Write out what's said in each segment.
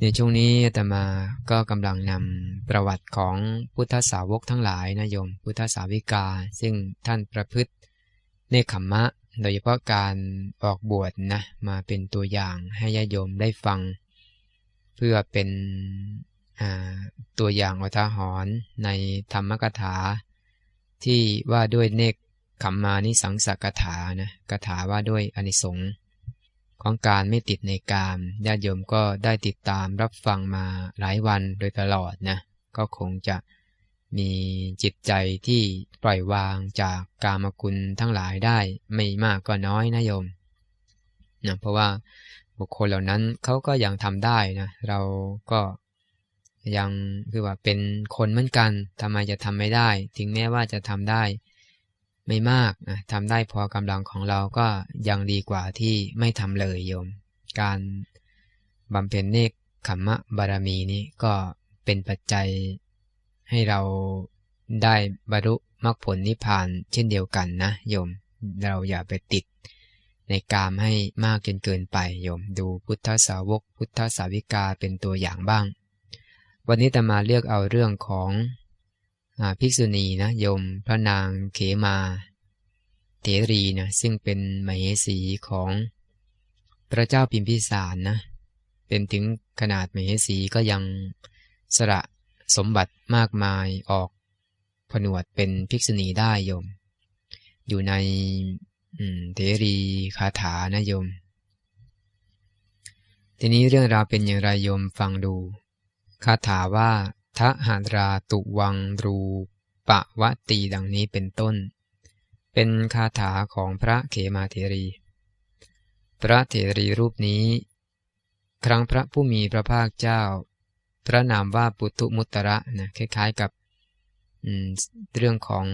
ในช่วงนี้อาตมาก็กำลังนำประวัติของพุทธสาวกทั้งหลายนะโยมพุทธสาวิกา ซึ่งท่านประพฤติเนคขมมะ โดยเฉพาะการออกบวชนะมาเป็นตัวอย่างให้ญาโยมได้ฟัง เพื่อเป็นตัวอย่างอัทหรณ์ในธรรมกถา ที่ว่าด้วยเนคขมมานิสังสกถานะกถาว่าด้วยอนิสงส์ ของการไม่ติดในกามญาติโยมก็ได้ติดตามรับฟังมาหลายวันโดยตลอดนะก็คงจะมีจิตใจที่ปล่อยวางจากกามคุณทั้งหลายได้ไม่มากก็น้อยนะโยมนะเพราะว่าบุคคลเหล่านั้นเขาก็ยังทำได้นะเราก็ยังคือว่าเป็นคนเหมือนกันทำไมจะทำไม่ได้ ถึงแม้ว่าจะทำได้ ไม่มากนะทำได้พอกำลังของเราก็ยังดีกว่าที่ไม่ทำเลยโยม การบำเพ็ญเนกขมมะบารมีนี้ก็เป็นปัจจัยให้เราได้บรรลุมรรคผลนิพพานเช่นเดียวกันนะโยม เราอย่าไปติดในกามให้มากจนเกินไปโยม ดูพุทธสาวก พุทธสาวิกาเป็นตัวอย่างบ้าง วันนี้ตมาเลือกเอาเรื่องของ ภิกษุณีนะโยมพระนางเขมาเถรีนะซึ่งเป็นมเหสีของพระเจ้าพิมพิสารนะเป็นถึงขนาดมเหสีก็ยังสระสมบัติมากมายออกผนวดเป็นภิกษุณีได้โยม อยู่ในเถรีคาถานะโยม ทีนี้เรื่องราวเป็นอย่างไรโยมฟังดู คาถาว่า ทหาราตุวังรูปะวะตีดังนี้เป็นต้น เป็นคาถาของพระเขมาเถรี พระเถรีรูปนี้ ครั้งพระผู้มีพระภาคเจ้า พระนามว่าปุตุมุตระนะคล้ายๆกับเรื่องของ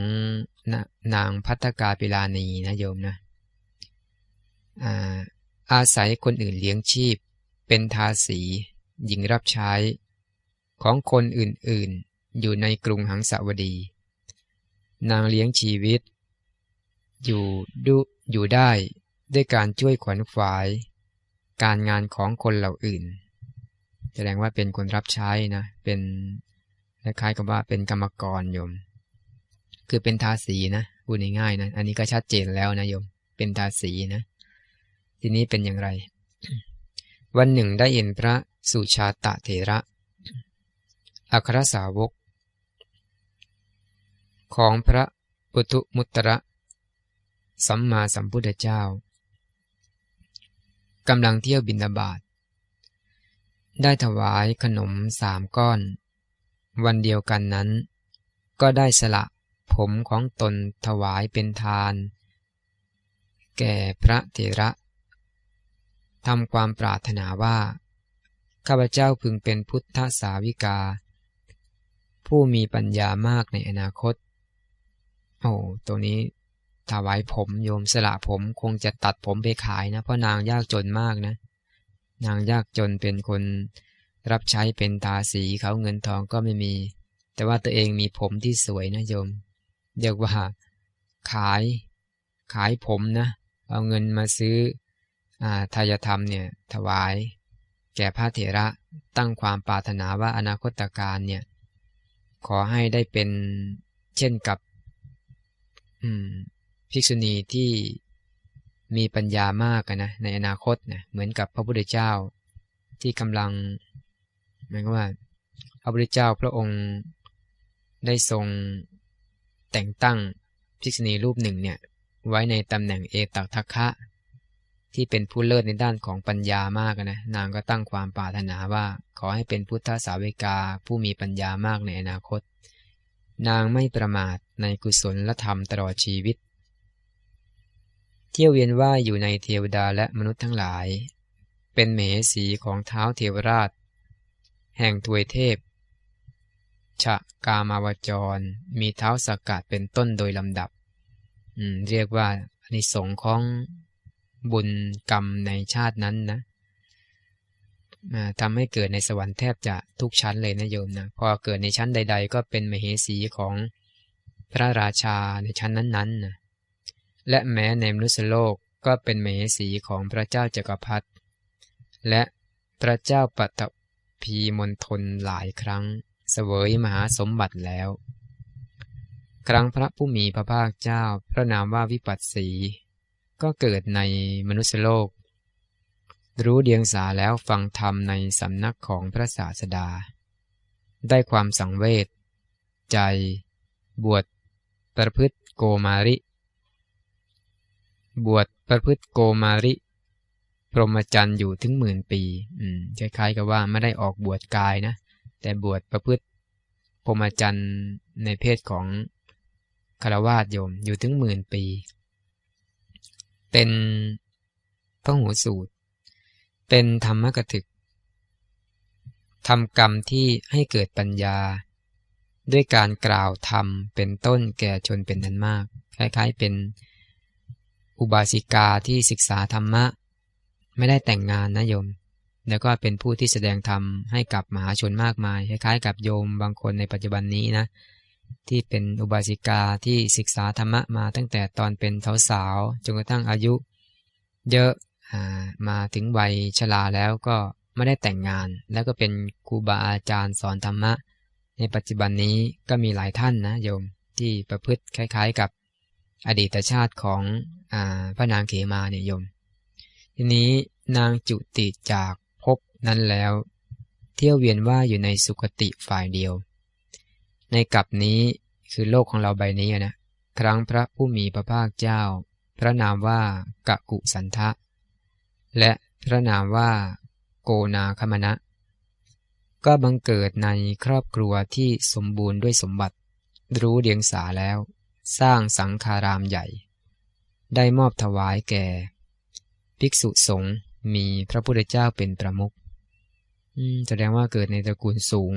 นางพัฒกาปิลานีนะโยมนะอาอาศัยคนอื่นเลี้ยงชีพ เป็นทาสีหญิงรับใช้ ของคนอื่นๆ อยู่ในกรุงหังสาวดี นางเลี้ยงชีวิต อยู่ดูอยู่ได้ด้วยการช่วยขวนฝาย การงานของคนเหล่าอื่น แสดงว่าเป็นคนรับใช้นะ เป็นคล้ายๆกับว่าเป็นกรรมกรโยม คือเป็นทาสีนะพูดง่ายๆนะ อันนี้ก็ชัดเจนแล้วนะโยม เป็นทาสีนะ ทีนี้เป็นอย่างไร วันหนึ่งได้เห็นพระสุชาตะเถระ อัครสาวก ของพระปุถุมุตระสัมมาสัมพุทธเจ้ากำลังเที่ยวบินาบาตได้ถวายขนมสามก้อน วันเดียวกันนั้น ก็ได้สละผมของตนถวายเป็นทาน แก่พระเถระทำความปรารถนาว่า ข้าพเจ้าพึงเป็นพุทธสาวิกา ผู้มีปัญญามากในอนาคต โอ้ตัวนี้ถวายผมโยมสละผมคงจะตัดผมไปขายนะ เพราะนางยากจนมากนะ นางยากจนเป็นคนรับใช้เป็นตาสีเขาเงินทองก็ไม่มี แต่ว่าตัวเองมีผมที่สวยนะโยมเรียกว่า ขาย ขายผมนะ เอาเงินมาซื้ออทายธรรมเนี่ยถวาย แก่พระเถระตั้งความปรารถนาว่าอนาคตการเนี่ย ขอให้ได้เป็นเช่นกับภิกษุณีที่มีปัญญามากนะในอนาคตนะเหมือนกับพระพุทธเจ้าที่กำลังหมายว่า พระพุทธเจ้าพระองค์ได้ทรงแต่งตั้งภิกษุณีรูปหนึ่งเนี่ยไว้ในตำแหน่งเอตักทักคะ ที่เป็นผู้เลิศในด้านของปัญญามากนะนางก็ตั้งความปรารถนาว่า ขอให้เป็นพุทธสาวิกาผู้มีปัญญามากในอนาคต นางไม่ประมาทในกุศลและธรรมตลอดชีวิต เที่ยวเวียนว่ายอยู่ในเทวดาและมนุษย์ทั้งหลาย เป็นเมสีของเท้าเทวราช แห่งทวยเทพชะกามาวจร มีเท้าสกกัดเป็นต้นโดยลำดับเรียกว่าในสงของ บุญกรรมในชาตินั้นนะทำให้เกิดในสวรรค์แทบจะทุกชั้นเลยนะโยมนะพอเกิดในชั้นใด ๆ ก็เป็นมเหสีของพระราชาในชั้นนั้นๆนะและแม้ในมนุษยโลกก็เป็นมเหสีของพระเจ้าจักรพรรดิและพระเจ้าปัตภีมณฑลหลายครั้งเสวยมหาสมบัติแล้ว ครั้งพระผู้มีพระภาคเจ้า พระนามว่าวิปัสสี ก็เกิดในมนุษยโลก รู้เดียงสาแล้วฟังธรรมในสำนักของพระศาสดา ได้ความสังเวชใจ บวชประพฤติโกมาริ บวชประพฤติโกมาริ พรหมจรรย์อยู่ถึงหมื่นปีคล้ายๆกับว่าไม่ได้ออกบวชกายนะ แต่บวชประพฤติพรหมจรรย์ในเพศของคารวาสโยมอยู่ถึงหมื่นปี เป็นพระหูสูตร เป็นธรรมกถึกทำกรรมที่ให้เกิดปัญญา ด้วยการกล่าวธรรมเป็นต้นแก่ชนเป็นนั้นมาก คล้ายๆ เป็นอุบาสิกาที่ศึกษาธรรมะ ไม่ได้แต่งงานนะโยม แล้วก็เป็นผู้ที่แสดงธรรมให้กับมหาชนมากมาย คล้ายๆ กับโยมบางคนในปัจจุบันนี้นะ ที่เป็นอุบาสิกาที่ศึกษาธรรมะมาตั้งแต่ตอนเป็นสาวๆจนกระทั่งอายุ เยอะมาถึงวัยชราแล้วก็ไม่ได้แต่งงาน แล้วก็เป็นครูบาอาจารย์สอนธรรมะ ในปัจจุบันนี้ก็มีหลายท่านนะโยมที่ประพฤติคล้าย ๆ กับอดีตชาติของอพระนางเขมาเนี่ยโยม ทีนี้นางจุติจากภพนั้นแล้ว เที่ยวเวียนว่าอยู่ในสุคติฝ่ายเดียว ในกลับนี้คือโลกของเราใบนี้นะครั้งพระผู้มีพระภาคเจ้า พระนามว่ากะกุสันทะ และพระนามว่าโกนาคมณะ ก็บังเกิดในครอบครัวที่สมบูรณ์ด้วยสมบัติ รู้เดียงสาแล้ว สร้างสังคารามใหญ่ ได้มอบถวายแก่ ภิกษุสงฆ์มีพระพุทธเจ้าเป็นประมุขแสดงว่าเกิดในตระกูลสูง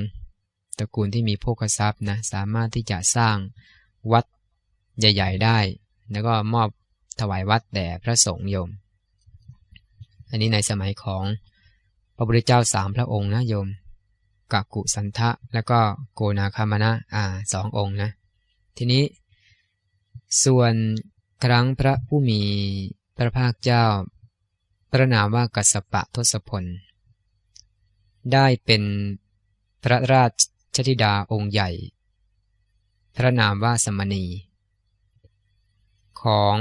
ตระกูลที่มีโภคทรัพย์นะสามารถที่จะสร้างวัดใหญ่ ๆ ได้ แล้วก็มอบถวายวัดแด่พระสงฆ์โยม อันนี้ในสมัยของพระพุทธเจ้าสามพระองค์นะโยมกักุสันทะแล้วก็โกนาคามณะอ่าสององค์นะ ทีนี้ ส่วนครั้งพระผู้มีพระภาคเจ้า พระนามว่ากัสปะทศพล ได้เป็นพระราช ชธิดาองค์ใหญ่ พระนามว่าสมณี ของ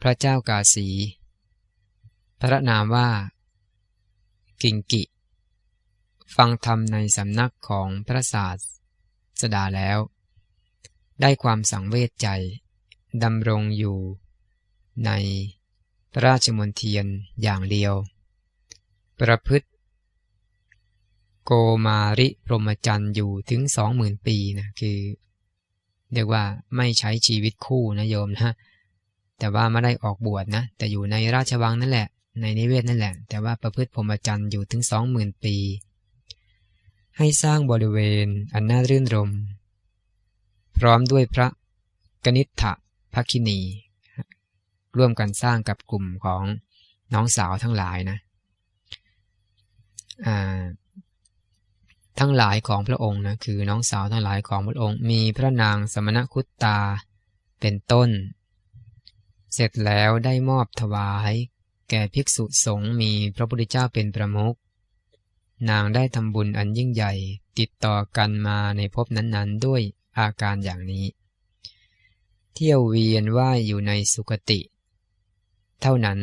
พระเจ้ากาสี พระนามว่า กิงกิ ฟังธรรมในสำนักของพระศาสดาแล้ว ได้ความสังเวชใจดำรงอยู่ในพระราชมนเทียนอย่างเดียว ประพฤติ โกมาริพรหมจรรย์อยู่ถึงสองหมื่นปีนะคือเรียกว่าไม่ใช้ชีวิตคู่นะโยมนะแต่ว่าไม่ได้ออกบวชนะ แต่อยู่ในราชวังนั่นแหละ ในนิเวศนั่นแหละ แต่ว่าประพฤติพรหมจรรย์อยู่ถึงสองหมื่นปี ให้สร้างบริเวณอันน่ารื่นรม พร้อมด้วยพระกนิษฐภคินี ร่วมกันสร้างกับกลุ่มของน้องสาวทั้งหลายนะอ่า ทั้งหลายของพระองค์นะคือน้องสาวทั้งหลายของพระองค์ มีพระนางสมณคุตตาเป็นต้น เสร็จแล้วได้มอบถวาย แก่ภิกษุสงฆ์มีพระพุทธเจ้าเป็นประมุขนางได้ทำบุญอันยิ่งใหญ่ติดต่อกันมาในภพนั้นๆ ด้วยอาการอย่างนี้ เที่ยวเวียนว่ายอยู่ในสุคติ เท่านั้น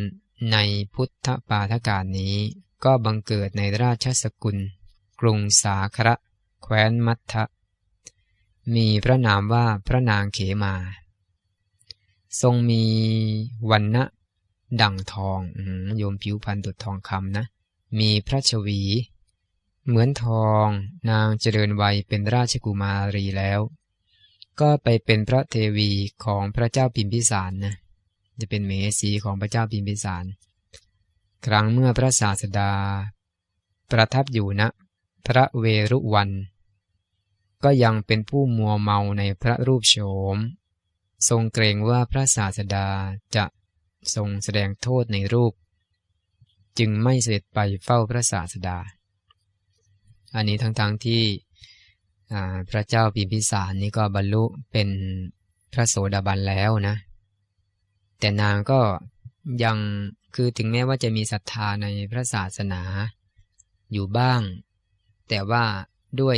ในพุทธปาทการนี้ก็บังเกิดในราชสกุล กรุงสาคระแคว้นมัทธะมีพระนามว่าพระนางเขมา ทรงมีวันนะดั่งทองโยมผิวพันดุดทองคำนะ มีพระชวี เหมือนทองนางเจริญวัยเป็นราชกุมารีแล้ว ก็ไปเป็นพระเทวีของพระเจ้าปิมพิสารนะจะเป็นเมสีของพระเจ้าพิมพิสาร ครั้งเมื่อพระศาสดา ประทับอยู่ณนะ พระเวรุวัน ก็ยังเป็นผู้มัวเมาในพระรูปโฉม ทรงเกรงว่าพระศาสดาจะทรงแสดงโทษในรูป จึงไม่เสด็จไปเฝ้าพระศาสดา อันนี้ทั้งๆทที่พระเจ้าปิมพิสารนี่ก็บรรลุเป็นพระโสดาบันแล้วนะ แต่นางก็ยังคือถึงแม้ว่าจะมีศรัทธาในพระศาสนาอยู่บ้าง แต่ว่าด้วย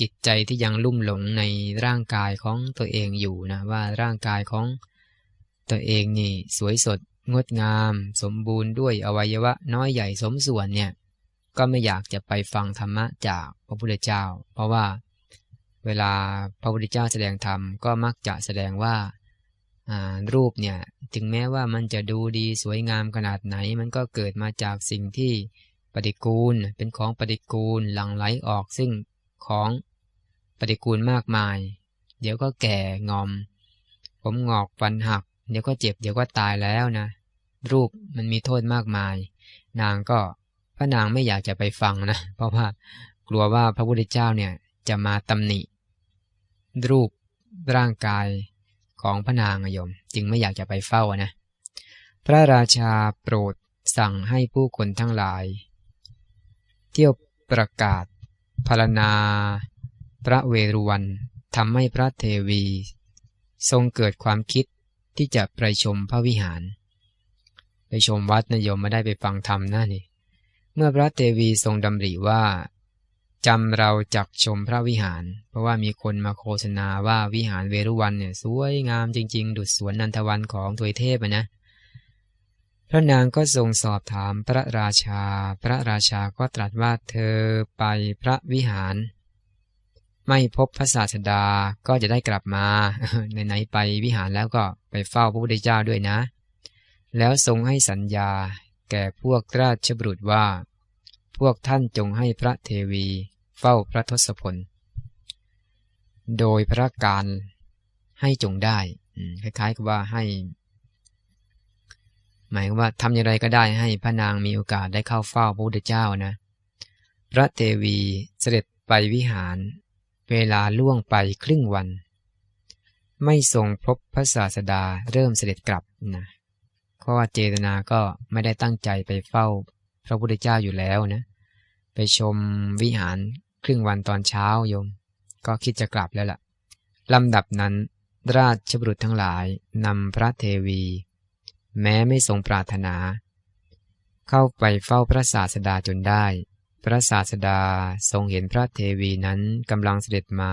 จิตใจที่ยังลุ่มหลงในร่างกายของตัวเองอยู่นะว่าร่างกายของตัวเองนี่สวยสดงดงาม สมบูรณ์ด้วยอวัยวะน้อยใหญ่สมส่วนเนี่ยก็ไม่อยากจะไปฟังธรรมะจากพระพุทธเจ้า เพราะว่าเวลาพระพุทธเจ้าแสดงธรรมก็มักจะแสดงว่ารูปเนี่ยถึงแม้ว่ามันจะดูดีสวยงามขนาดไหน มันก็เกิดมาจากสิ่งที่ ฏิกูลเป็นของปฏิกูลหลั่งไหลออกซึ่งของปฏิกูลมากมาย เดี๋ยวก็แก่งอม ผมงอกฟันหัก เดี๋ยวก็เจ็บเดี๋ยวก็ตายแล้วนะ รูปมันมีโทษมากมาย นางก็พระนางไม่อยากจะไปฟังนะ เพราะว่ากลัวว่าพระพุทธเจ้าเนี่ยจะมาตำหนิ รูปร่างกายของพระนางโยม จึงไม่อยากจะไปเฝ้านะ พระราชาโปรดสั่งให้ผู้คนทั้งหลาย เที่ยวประกาศพารณา พระเวรุวันทำให้พระเทวี ทรงเกิดความคิดที่จะไปชมพระวิหาร ไปชมวัดนะโยมม่ได้ไปฟังธรรมนะนี่ เมื่อพระเทวีทรงดำริว่าจำเราจักชมพระวิหาร เพราะว่ามีคนมาโฆษณาว่าวิหารเวรุวันเนี่ยสวยงามจริง ๆ ดุจสวนนันทวันของทวยเทพนะ พระนางก็ทรงสอบถามพระราชา พระราชาก็ตรัสว่าเธอไปพระวิหาร ไม่พบพระศาสดาก็จะได้กลับมาไหนๆไปวิหารแล้วก็ไปเฝ้าพระพุทธเจ้าด้วยนะ แล้วทรงให้สัญญา แก่พวกราชบุตรว่า พวกท่านจงให้พระเทวีเฝ้าพระทศพล โดยพระการให้จงได้คล้ายๆกับว่าให้ หมายว่าทำอย่างไรก็ได้ให้พระนางมีโอกาสได้เข้าเฝ้าพระพุทธเจ้านะ พระเทวีเสด็จไปวิหาร เวลาล่วงไปครึ่งวัน ไม่ทรงพบพระศาสดาเริ่มเสด็จกลับนะเพราะว่าเจตนาก็ไม่ได้ตั้งใจไปเฝ้าพระพุทธเจ้าอยู่แล้วนะ ไปชมวิหารครึ่งวันตอนเช้าโยม ก็คิดจะกลับแล้วล่ะลำดับนั้นราชบุรุษทั้งหลายนำพระเทวี แม้ไม่ทรงปรารถนา เข้าไปเฝ้าพระศาสดาจนได้ พระศาสดาทรงเห็นพระเทวีนั้นกำลังเสด็จมา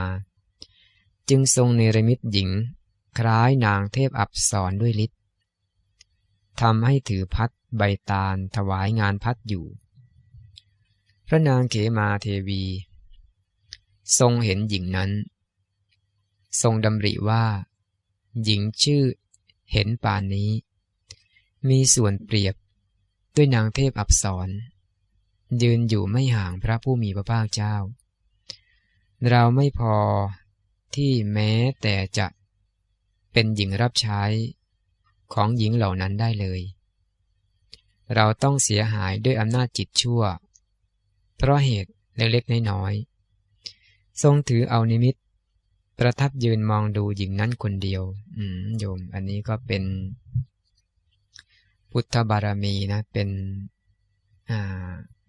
จึงทรงเนรมิตหญิง คล้ายนางเทพอับสรด้วยฤทธิ์ทำให้ถือพัดใบตาลถวายงานพัดอยู่ พระนางเขมาเทวี ทรงเห็นหญิงนั้น ทรงดำริว่า หญิงชื่อเห็นปานนี้ มีส่วนเปรียบด้วยนางเทพอับสรยืนอยู่ไม่ห่างพระผู้มีพระภาคเจ้า เราไม่พอที่แม้แต่จะเป็นหญิงรับใช้ของหญิงเหล่านั้นได้เลย เราต้องเสียหายด้วยอำนาจจิตชั่ว เพราะเหตุเล็กๆน้อยๆทรงถือเอานิมิต ประทับยืนมองดูหญิงนั้นคนเดียว อืมโยม อันนี้ก็เป็น พุทธบารมีนะเป็น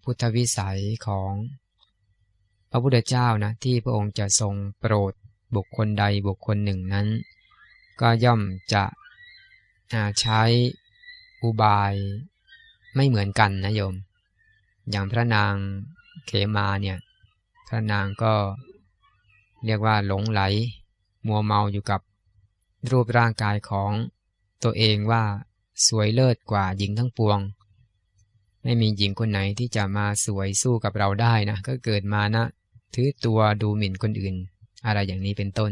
พุทธวิสัยของพระพุทธเจ้านะที่พระองค์จะทรงโปรดบุคคลใดบุคคลหนึ่งนั้น ก็ย่อมจะใช้อุบายไม่เหมือนกันนะโยม อย่างพระนางเขมาเนี่ยพระนางก็เรียกว่าหลงไหล มัวเมาอยู่กับรูปร่างกายของตัวเองว่า สวยเลิศกว่าหญิงทั้งปวง ไม่มีหญิงคนไหนที่จะมาสวยสู้กับเราได้นะ ก็เกิดมานะถือตัวดูหมิ่นคนอื่น อะไรอย่างนี้เป็นต้น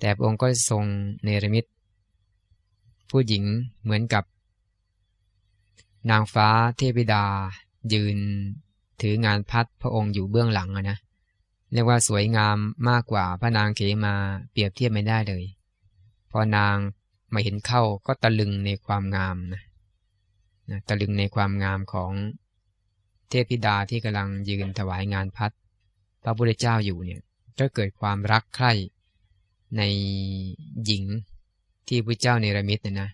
แต่พระองค์ก็ทรงเนรมิต ผู้หญิงเหมือนกับ นางฟ้าเทพิดา ยืน ถืองานพัดพระองค์อยู่เบื้องหลังนะ เรียกว่าสวยงามมากกว่าพระนางเขมาเปรียบเทียบไม่ได้เลย พอนาง มาเห็นเข้าก็ตะลึงในความงามนะนะตะลึงในความงามของเทพธิดาที่กำลังยืนถวายงานพัดพระพุทธเจ้าอยู่เนี่ยก็เกิดความรักใคร่ในหญิงที่พระเจ้าเนรมิตเนี่ยนะ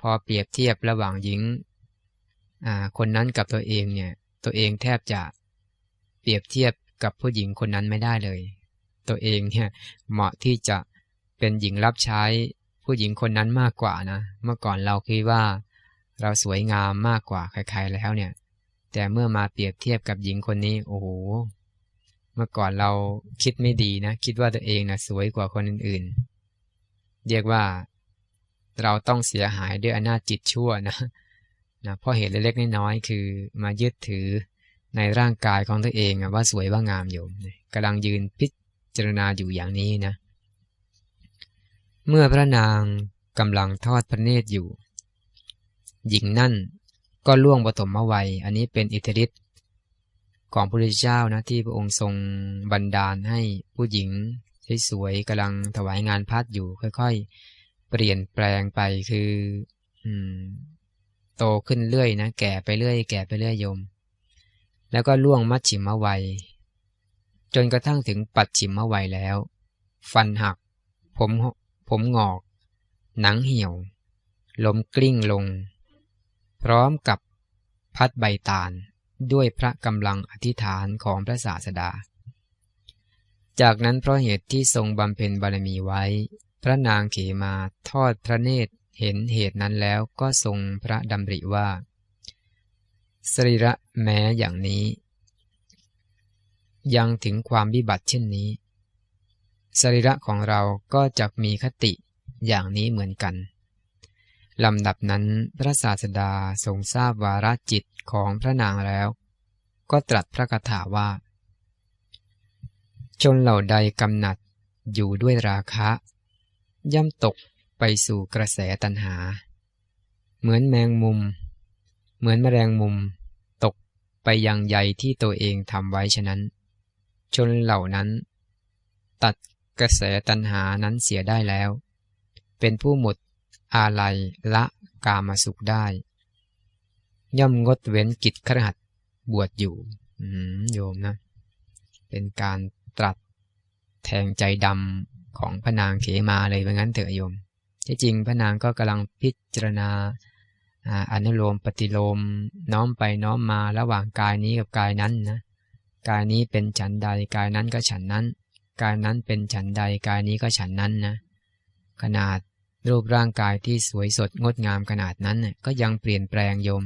พอเปรียบเทียบระหว่างหญิงคนนั้นกับตัวเองเนี่ยตัวเองแทบจะเปรียบเทียบกับผู้หญิงคนนั้นไม่ได้เลย ตัวเองเนี่ยเหมาะที่จะเป็นหญิงรับใช้ ผู้หญิงคนนั้นมากกว่านะ เมื่อก่อนเราคิดว่า เราสวยงามมากกว่าใครๆแล้วเนี่ย แต่เมื่อมาเปรียบเทียบกับหญิงคนนี้ โอ้โห เมื่อก่อนเราคิดไม่ดีนะ คิดว่าตัวเองนะสวยกว่าคนอื่นๆ เรียกว่า เราต้องเสียหายด้วยอำนาจจิตชั่วนะนะเพราะเหตุเล็กๆน้อยๆคือมายึดถือในร่างกายของตัวเองว่าสวยว่างามอยู่กำลังยืนพิจารณาอยู่อย่างนี้นะ เมื่อพระนางกำลังทอดพระเนตรอยู่ หญิงนั่นก็ล่วงปฐมวัย อันนี้เป็นอิทธิฤทธิ์ของพระพุทธเจ้านะที่พระองค์ทรงบันดาลให้ผู้หญิงสวยๆกำลังถวายงานพัดอยู่ ค่อย ๆ เปลี่ยนแปลงไปคืออโตขึ้นเรื่อยนะแก่ไปเรื่อย แก่ไปเรื่อยโยม แล้วก็ล่วงมัชชิมวัย จนกระทั่งถึงปัดฉิมวัยแล้ว ฟันหัก ผม ผมงอก หนังเหี่ยว ล้มกลิ้งลง พร้อมกับพัดใบตาลด้วยพระกำลังอธิษฐานของพระศาสดา จากนั้นเพราะเหตุที่ทรงบำเพ็ญบารมีไว้ พระนางเขมาทอดพระเนตรเห็นเหตุนั้นแล้วก็ทรงพระดำริว่า สรีระแม้อย่างนี้ ยังถึงความวิบัติเช่นนี้ สรีระของเราก็จะมีคติอย่างนี้เหมือนกันลำดับนั้นพระศาสดาทรงทราบวาระจิตของพระนางแล้ว ก็ตรัสพระคาถาว่า ชนเหล่าใดกำหนัดอยู่ด้วยราคะ ย่ำตกไปสู่กระแสตัณหา เหมือนแมงมุม เหมือนแมลงมุม ตกไปยังใยที่ตัวเองทำไว้ฉะนั้น ชนเหล่านั้น ตัด กระแสตัณหานั้นเสียได้แล้ว เป็นผู้หมดอาลัยละกามาสุขได้ ย่อมงดเว้นกิจครหัดบวชอยู่โยมนะ เป็นการตรัสแทงใจดำของพระนางเขมาเลยว่างั้นเถอะโยม ที่จริงพระนางก็กำลังพิจารณาอนุโลมปฏิโลมน้อมไปน้อมมาระหว่างกายนี้กับกายนั้นนะ กายนี้เป็นฉันใดกายนั้นก็ฉันนั้น กายนั้นเป็นฉันใดกายนี้ก็ฉันนั้นนะ ขนาดรูปร่างกายที่สวยสดงดงามขนาดนั้นก็ยังเปลี่ยนแปลงโยม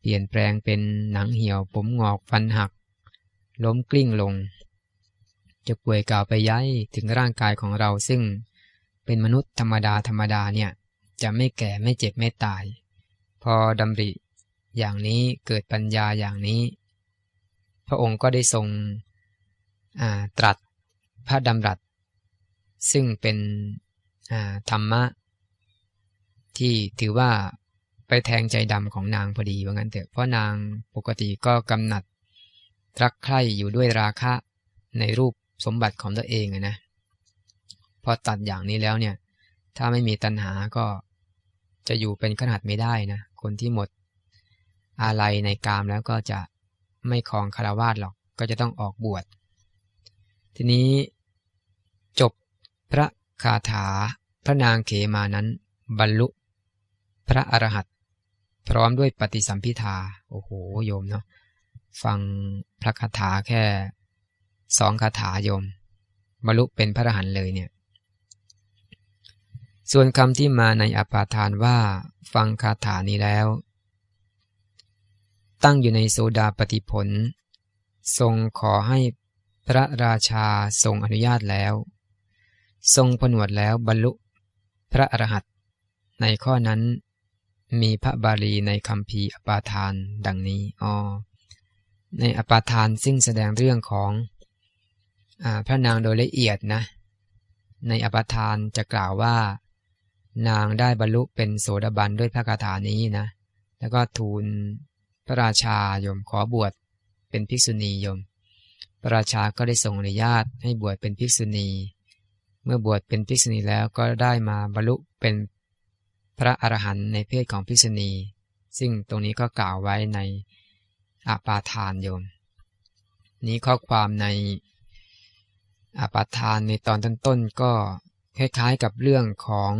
เปลี่ยนแปลงเป็นหนังเหี่ยวผมงอกฟันหัก ล้มกลิ้งลง จะป่วยกล่าวไปย้ายถึงร่างกายของเราซึ่งเป็นมนุษย์ธรรมดาธรรมดาเนี่ย จะไม่แก่ไม่เจ็บไม่ตาย พอดำริ อย่างนี้เกิดปัญญาอย่างนี้ พระองค์ก็ได้ทรงตรัส พระดำรัส ซึ่งเป็นธรรมะ ที่ถือว่าไปแทงใจดำของนางพอดีว่างั้นเถอะเพราะนางปกติก็กำหนัดรักใคร่อยู่ด้วยราคะในรูปสมบัติของตัวเองนะพอตัดอย่างนี้แล้วเนี่ย ถ้าไม่มีตัณหาก็จะอยู่เป็นขนาดไม่ได้นะ คนที่หมดอะไรในกามแล้วก็จะไม่คลองคารวาสหรอกก็จะต้องออกบวชทีนี้ พระคาถา พระนางเขมานั้น บรรลุ พระอรหันต์พร้อมด้วยปฏิสัมพิทาโอ้โหโยมเนาะฟังพระคาถาแค่สองคาถาโยม บรรลุเป็นพระอรหันต์เลยเนี่ย ส่วนคำที่มาในอปาทานว่า ฟังคาถานี้แล้ว ตั้งอยู่ในโซดาปฏิผล ทรงขอให้พระราชาทรงอนุญาตแล้ว ทรงผนวดแล้วบรรลุพระอรหันต์ในข้อนั้นมีพระบาลีในคำพีอปาทานดังนี้อ๋อในอปาทานซึ่งแสดงเรื่องของอพระนางโดยละเอียดนะ ในอปาทานจะกล่าวว่า นางได้บรรลุเป็นโสดาบันด้วยพระคาถานี้นะ แล้วก็ทูลพระราชายมขอบวชเป็นภิกษุณียม พระราชาก็ได้ทรงอนุญาตให้บวชเป็นภิกษุณี เมื่อบวชเป็นภิกษุณีแล้วก็ได้มาบรรลุเป็นพระอรหันต์ในเพศของภิกษุณี ซึ่งตรงนี้ก็กล่าวไว้ในอาปาทานโยม นี้ข้อความในอาปาทานในตอนต้นๆก็คล้ายๆกับเรื่องของ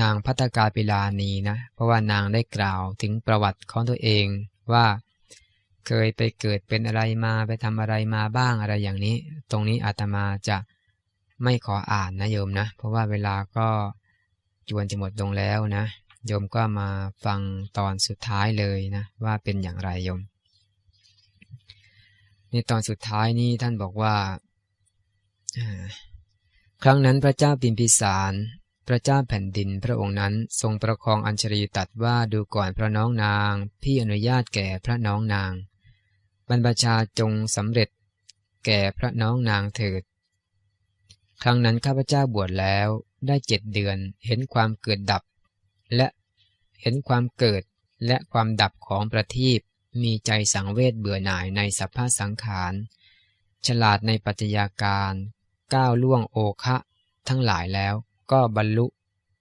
นางพัตกาปิลานีนะ เพราะว่านางได้กล่าวถึงประวัติของตัวเองว่าเคยไปเกิดเป็นอะไรมาไปทำอะไรมาบ้างอะไรอย่างนี้ ตรงนี้อาตมาจะ ไม่ขออ่านนะโยมนะ เพราะว่าเวลาก็จวนจะหมดลงแล้วนะ โยมก็มาฟังตอนสุดท้ายเลยนะ ว่าเป็นอย่างไรโยม ในตอนสุดท้ายนี้ท่านบอกว่า ครั้งนั้นพระเจ้าปิมพิสารพระเจ้าแผ่นดินพระองค์นั้นทรงประคองอัญชรีตัดว่าดูก่อนพระน้องนาง พี่อนุญาตแก่พระน้องนาง บรรพชาจงสำเร็จแก่พระน้องนางเถิด ครั้งนั้นข้าพเจ้าบวชแล้วได้เจ็ดเดือนเห็นความเกิดดับ และเห็นความเกิดและความดับของประทีปมีใจสังเวชเบื่อหน่ายในสภาพสังขาร ฉลาดในปัจจัยาการ ก้าวล่วงโอคะทั้งหลายแล้วก็บรรลุ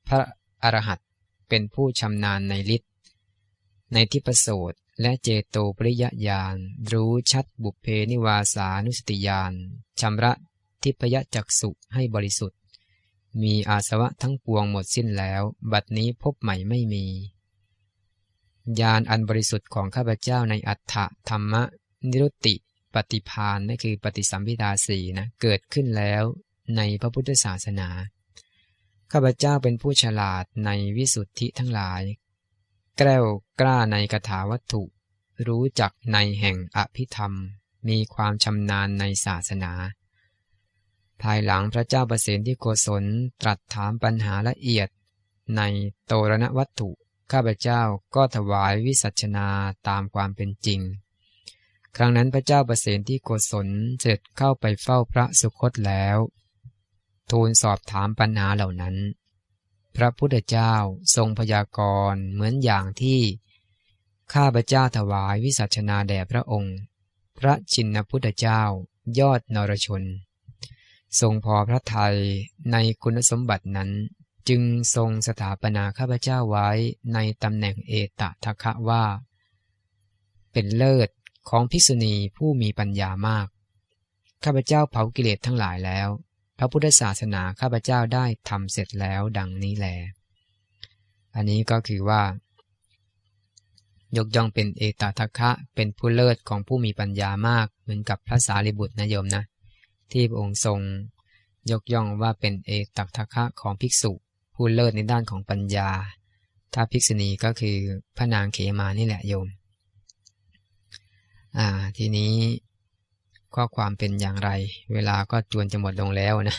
พระอรหันต์เป็นผู้ชำนาญในฤทธิ์ในทิพโสตและเจโตปริยญาณรู้ชัดบุพเพนิวาสานุสติญาณชำระ ทิพยจักสุให้บริสุทธิ์ มีอาสวะทั้งปวงหมดสิ้นแล้ว บัดนี้พบใหม่ไม่มีญาณอันบริสุทธิ์ของข้าพเจ้าในอัฏฐธรรมนิรุตติปฏิพานนั่นคือปฏิสัมพิทาสีนะเกิดขึ้นแล้วในพระพุทธศาสนา ข้าพเจ้าเป็นผู้ฉลาดในวิสุทธิทั้งหลาย แกล้วกล้าในคาถาวัตถุ รู้จักในแห่งอภิธรรม มีความชำนาญในศาสนา ภายหลังพระเจ้าประเสนที่โกศลตรัสถามปัญหาละเอียด ในโตรณวัตถุ ข้าพเจ้าก็ถวายวิสัชนาตามความเป็นจริง ครั้งนั้นพระเจ้าประเสนที่โกศลเสร็จเข้าไปเฝ้าพระสุคตแล้ว ทูลสอบถามปัญหาเหล่านั้น พระพุทธเจ้าทรงพยากรณ์เหมือนอย่างที่ ข้าพเจ้าถวายวิสัชนาแด่พระองค์ พระชินพุทธเจ้ายอดนรชน ทรงพอพระทัยในคุณสมบัตินั้น จึงทรงสถาปนาข้าพเจ้าไว้ในตำแหน่งเอตทะคะว่า เป็นเลิศของภิกษุณีผู้มีปัญญามาก ข้าพเจ้าเผากิเลสทั้งหลายแล้ว พระพุทธศาสนาข้าพเจ้าได้ทำเสร็จแล้วดังนี้แล อันนี้ก็คือว่า ยกย่องเป็นเอตทัคะเป็นผู้เลิศของผู้มีปัญญามาก เหมือนกับพระสารีบุตรนะโยมนะ ที่พระองค์ทรง ยกย่องว่าเป็นเอตทัคคะของภิกษุ ผู้เลิศในด้านของปัญญา ถ้าภิกษุณีก็คือพระนางเขมานี่แหละโยม อ่า ทีนี้ข้อความเป็นอย่างไร เวลาก็จวนจะหมดลงแล้วนะ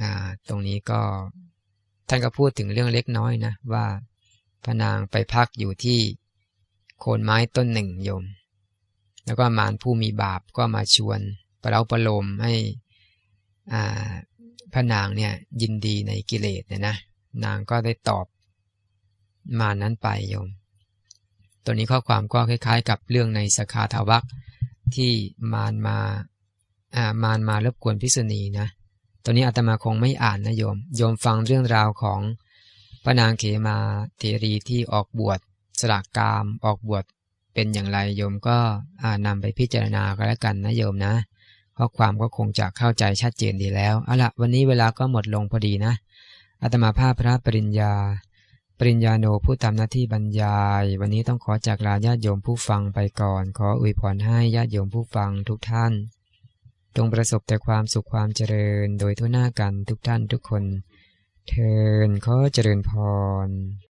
อ่า ตรงนี้ก็ท่านก็พูดถึงเรื่องเล็กน้อยนะ ว่าพระนางไปพักอยู่ที่โคนไม้ต้นหนึ่งโยม แล้วก็มารผู้มีบาปก็มาชวน ประเราประโลมให้พระนางเนี่ยยินดีในกิเลสเนี่ยนะนางก็ได้ตอบมานั้นไปโยม ตัวนี้ข้อความก็คล้าย ๆ กับเรื่องในสคาทาวักที่มารมาอ่ามารมารบกวนพิษณีนะตัวนี้อาตมาคงไม่อ่านนะโยม โยมฟังเรื่องราวของพระนางเขมาเทรีที่ออกบวชสลากกามออกบวชเป็นอย่างไรโยมก็นำไปพิจารณาก็แล้วกันนะโยมนะ ข้อความก็คงจะเข้าใจชัดเจนดีแล้วเอาละวันนี้เวลาก็หมดลงพอดีนะอาตมาภาพพระปริญญา ปริญญาโนผู้ทำหน้าที่บรรยาย วันนี้ต้องขอจากลาญาติโยมผู้ฟังไปก่อน ขออวยพรให้ญาติโยมผู้ฟังทุกท่านจงประสบแต่ความสุขความเจริญโดยทั่วหน้ากันทุกท่านทุกคน เทินขอเจริญพร